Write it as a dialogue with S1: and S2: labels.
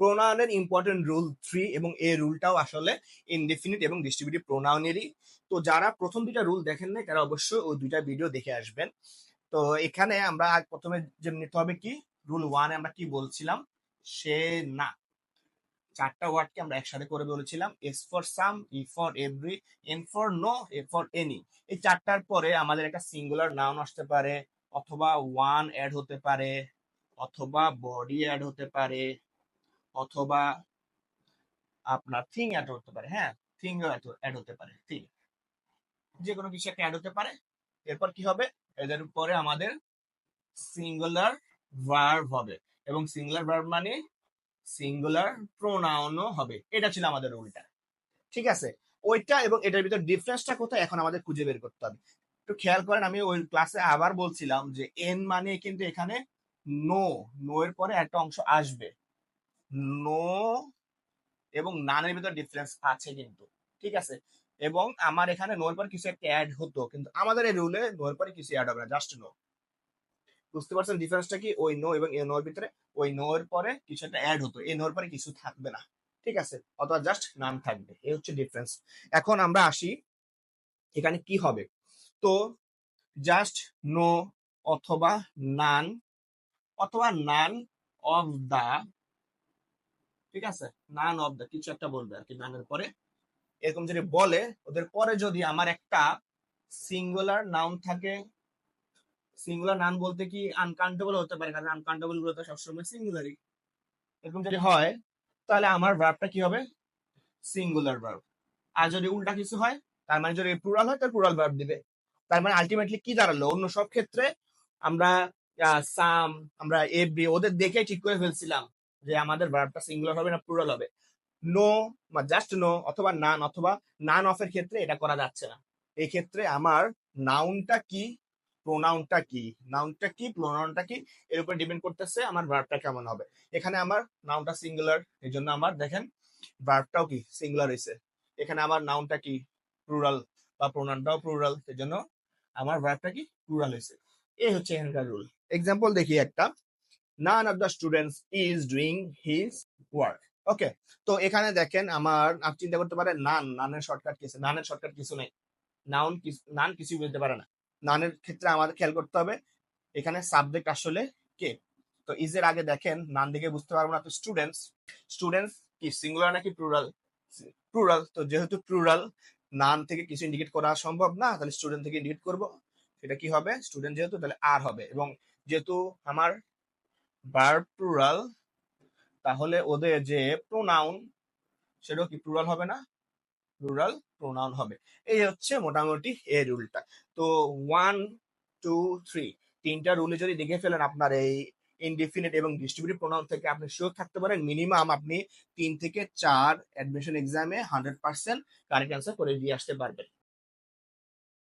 S1: প্রোনাউনের important rule three এবং এই রুলটাও আসলে ইনডেফিনিট এবং ডিস্ট্রিবিউটিভ প্রোনাউনেরই তো যারা প্রথম দুইটা রুল দেখেন নাই, তারা অবশ্যই ওই দুইটা ভিডিও দেখে আসবেন। তো এখানে আমরা প্রথমে যে নিতে হবে কি? রুল ওয়ানে আমরা কি বলছিলাম? সে না। চারটা ওয়ার্ডকে আমরা একসাথে করে বলেছিলাম। S for some E for every N for no A for any এই চারটার পরে আমাদের একটা সিঙ্গুলার নাউন আসতে পারে, অথবা ওয়ান অ্যাড হতে পারে, অথবা বডি অ্যাড হতে পারে। অথবা আপনার থিং অ্যাড হতে পারে হ্যাঁ? থিং অ্যাড হতে পারে থিং যে কোনো কিছু একটা অ্যাড হতে পারে, এরপর কি হবে? এদের উপরে আমাদের সিঙ্গুলার ভার্ব হবে, এবং সিঙ্গুলার ভার্ব মানে সিঙ্গুলার প্রোনাউনও হবে, এটা ছিল আমাদের রুলটা, ঠিক আছে? ওইটা এবং এটার ভিতর ডিফারেন্সটা কোথায়? এখন আমাদের খুঁজে বের করতে হবে, একটু খেয়াল করেন, আমি ওই ক্লাসে আবার বলছিলাম যে এন মানে কিন্তু এখানে নো নো এর পরে একটা অংশ আসবে নো এবং নানের ভিতর ডিফারেন্স আছে কিন্তু, ঠিক আছে? এবং আমার এখানে নোর পর কিছু একটা অ্যাড হতো, কিন্তু আমাদের এই রুলে নোর পরে কিছু অ্যাড হবে না জাস্ট নো বুঝতে পারছেন ডিফারেন্সটা কি? ওই নো এবং এ নোর ভিতরে, ওই নো এর পরে কিছু একটা অ্যাড হতো, এই নোর পরে কিছু থাকবে না, ঠিক আছে? অথবা জাস্ট নাম থাকবে, এই হচ্ছে ডিফারেন্স এখন আমরা আসি, এখানে কি হবে? তো জাস্ট নো অথবা নান অথবা নান অফ দা ঠিক আছে? নান অফ দা কিছু একটা বলবে আর কি নানের পরে। এরকম যদি বলে ওদের পরে যদি আমার একটা সিঙ্গুলার নাউন থাকে সিঙ্গুলার নাউন বলতে কি আনকাউন্টেবল হতে পারে কারণ আনকাউন্টেবলগুলো তো সবসময় সিঙ্গুলারই এরকম যদি হয় তাহলে আমার ভার্বটা কি হবে? সিঙ্গুলার ভার্ব আর যদি উল্টা কিছু হয় তার মানে যদি প্লুরাল হয় তাহলে প্লুরাল ভার্ব দিবে। তার মানে আলটিমেটলি কি দাঁড়াল? অন্য সব ক্ষেত্রে আমরা সাম আমরা এভরি ওদের দেখে ঠিক করে ফেলছিলাম। যে আমাদের ভার্বটা সিঙ্গুলার হবে না প্লুরাল হবে। নো বা জাস্ট নো অথবা নান অথবা নান অফের ক্ষেত্রে এটা করা যাচ্ছে না। এই ক্ষেত্রে আমার নাউনটা কি প্রোনাউনটা কি? নাউনটা কি প্রোনাউনটা কি? এর উপর ডিপেন্ড করতেছে আমার ভার্বটা কেমন হবে। এখানে আমার নাউনটা সিঙ্গুলার এই জন্য আমার দেখেন ভার্বটাও কি সিঙ্গুলার হয়েছে এখানে আমার নাউনটা কি প্লুরাল বা প্রোনাউনটাও প্লুরাল এই জন্য আমার ভার্বটা কি প্লুরাল হয়েছে এই হচ্ছে এখানকার রুল এক্সাম্পল দেখি একটা। None of the students is doing his work okay তো এখানে দেখেন আমার, আপনি চিন্তা করতে পারেন নান নানের শর্টকাট কিছু নানের শর্টকাট কিছু নেই। নাউন নান কিছুই বলতে পারে না। নানের ক্ষেত্রে আমাদের খেয়াল করতে হবে, এখানে সাবজেক্ট আসলে কে? তো ইজের আগে দেখেন নান দিকে বুঝতে পারব না, তো স্টুডেন্টস স্টুডেন্টস কি সিঙ্গুলার নাকি প্লুরাল প্লুরাল তো যেহেতু প্লুরাল নান থেকে কিছু ইন্ডিকেট করা সম্ভব না, তাহলে স্টুডেন্ট থেকে ইন্ডিকেট করব। সেটা কি হবে? স্টুডেন্ট যেহেতু, তাহলে আর হবে। এবং যেহেতু আমার বার প্লুরাল তাহলে ওদের যে প্রোনাউন সেটাও কি প্লুরাল হবে না? প্লুরাল প্রোনাউন হবে। এই হচ্ছে মোটামুটি এই রুলটা তো ওয়ান টু থ্রি তিনটা রুলে যদি দেখে ফেলেন আপনার এই ইনডিফিনিট এবং ডিস্ট্রিবিউটিভ প্রোনাউন থেকে, আপনি শিওর থাকতে পারেন মিনিমাম আপনি তিন থেকে চার অ্যাডমিশন এক্সামে হান্ড্রেড পার্সেন্ট কারেক্ট অ্যান্সার করে দিয়ে আসতে পারবেন।